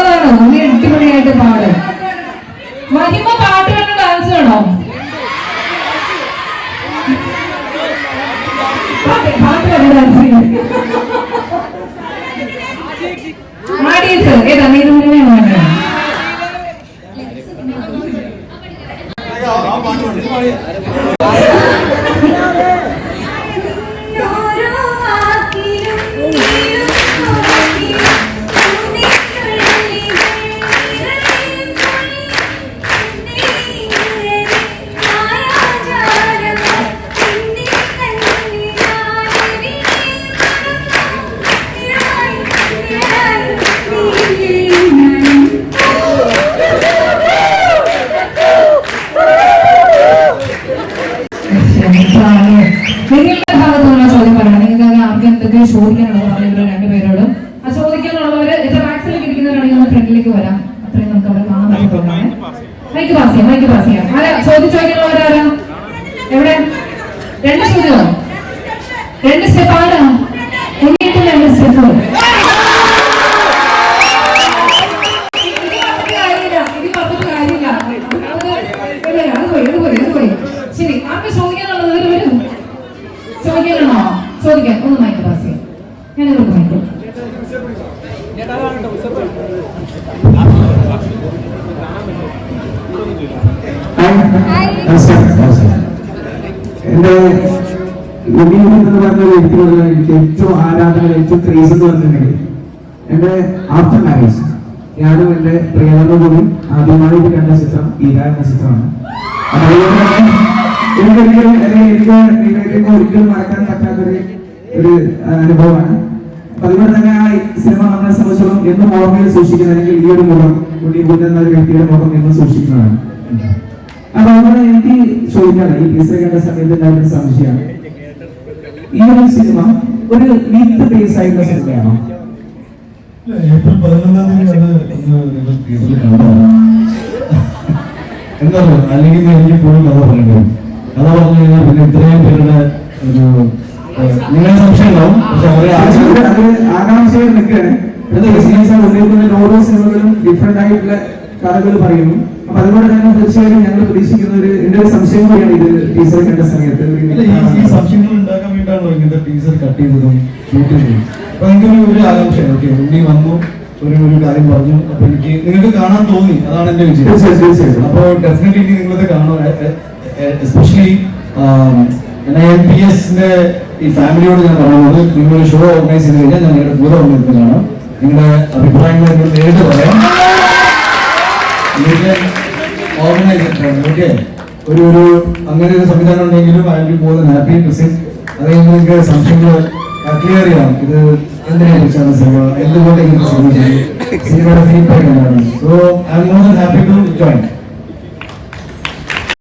അടിപൊളിയായിട്ട് പാടും. മഹിമ പാട്ട് കണ്ട് ഡാൻസ് വേണോ? പാട്ട് കണ്ട് ഡാൻസ് ആഡീസ് ഏതാ നീതുവിനെയാണോ ¡Vamos! ¡Vamos! ¡Vamos! ഫ്രണ്ടിലേക്ക് വരാം. അത്രയും നമുക്ക് അവിടെ കാണാൻ പറ്റുന്നതാണ് മൈക്ക് പാസ് ചെയ്യാം. മൈക്ക് പാസ് ചെയ്യാം ആരാ? ചോദ്യം ചോദിക്കാനുള്ളവരാരാ എവിടെ? രണ്ട് ചോദ്യമോ രണ്ട് സ്റ്റെപ്പ് ആണ് ഉണ്ണിയിട്ട് രണ്ട് സ്റ്റെപ്പ്. ശരി ആർക്ക് ചോദിക്കാനുള്ളത്? വരും വരും. ചോദിക്കാനാണോ ചോദിക്കാൻ ഒന്ന് മൈക്ക് പാസ് ചെയ്യാം. ഞാനൊരു മൈക്ക് എന്റെ നബീൻ എന്ന് പറഞ്ഞ വ്യക്തിയോട് എനിക്ക് ഏറ്റവും ആരാധന ഏറ്റവും ക്രേസ് എന്ന് പറഞ്ഞിട്ടുണ്ടെങ്കിൽ എന്റെ ആഫ്റ്റർ മാരേജ് ഞാനും എന്റെ പ്രിയതനും കൂടി ആദ്യമായിട്ട് കണ്ട ചിത്രം ഈര എന്ന ചിത്രമാണ്. എനിക്ക് ഒരിക്കലും മറക്കാൻ പറ്റാത്തൊരു ഒരു അനുഭവമാണ്. അതുകൊണ്ട് സിനിമ നമ്മളെ സംബന്ധിച്ചോളം എന്നും ഓർമ്മയിൽ സൂക്ഷിക്കുന്ന അല്ലെങ്കിൽ ഈ ഒരു മുഖം ഉണ്ണി ബുദ്ധൻ എന്ന വ്യക്തിയുടെ മുഖം എന്നും സൂക്ഷിക്കുന്നതാണ്. അപ്പൊ അതുകൊണ്ട് എനിക്ക് ചോദിക്കാണ് ഈ ടീച്ചർ സമയത്ത് സംശയമാണ്. ഈ ഒരു സിനിമ ഒരു നീത്ത് ബേസ് ആയിട്ടുള്ള സിനിമയാണോ? ഏപ്രിൽ പതിനൊന്നാം തീയതി എന്താ പറയുക? അല്ലെങ്കിൽ എനിക്ക് ഫുൾ കഥ പറയേണ്ടി കഥ പറഞ്ഞു കഴിഞ്ഞാൽ പിന്നെ ഇത്രയും പേരുടെ ഒരു ഏഹ്, നിങ്ങളെ സംശയം ഉണ്ടാവും പക്ഷെ അവരെ ആകാംക്ഷയിൽ നിൽക്കുകയാണ് ഓരോ സിനിമകളും ഡിഫറെന്റ് ആയിട്ടുള്ള കഥകൾ പറയുന്നു അപ്പൊ അതുകൊണ്ട് തന്നെ തീർച്ചയായും ഞങ്ങൾ പ്രതീക്ഷിക്കുന്ന ഒരു എന്റെ ഒരു സംശയം കൂടിയാണ് ഇത് ടീച്ചർ കണ്ട സമയത്ത് ഈ- സംശയങ്ങൾ ഉണ്ടാക്കാൻ വേണ്ടിയിട്ടാണല്ലോ ഇങ്ങനത്തെ ടീസർ കട്ട് ചെയ്തതും ഷൂട്ട് ചെയ്തതും? അപ്പൊ എനിക്കൊരു ഒരു ആകാംക്ഷയാണ് ഓക്കെ ഉണ്ണി വന്നു. ഒരു ഒരു കാര്യം പറഞ്ഞു. അപ്പൊ എനിക്ക് നിങ്ങൾക്ക് കാണാൻ തോന്നി. അതാണ് എന്റെ വിജയം. അപ്പോൾ ഡെഫിനറ്റ്ലി നിങ്ങളത് കാണും എസ്പെഷ്യലി എൻ പി എസിന്റെ ഈ ഫാമിലിയോട് ഞാൻ പറയുന്നത് നിങ്ങൾ ഷോ ഓർഗനൈസ് ചെയ്ത് കഴിഞ്ഞാൽ ഞാൻ നിങ്ങളുടെ കൂടെ വന്നിരുന്ന് നിങ്ങളുടെ അഭിപ്രായങ്ങൾ നിങ്ങൾ നേരിട്ട് പറയാം. ഓക്കെ ഒരു ഒരു അങ്ങനെ ഒരു സംവിധാനം ഉണ്ടെങ്കിലും I be more than happy to sit അത് നിങ്ങൾക്ക് സംശയങ്ങൾ ക്ലിയർ ചെയ്യാം. ഇത് എന്തിനെ കുറിച്ചാണ് സിനിമ? എന്തുകൊണ്ട് ഇങ്ങനെ സിനിമ ചെയ്തു സിനിമയുടെ ഫീഡ്ബാക്ക് എന്താണ്? So I more than happy to join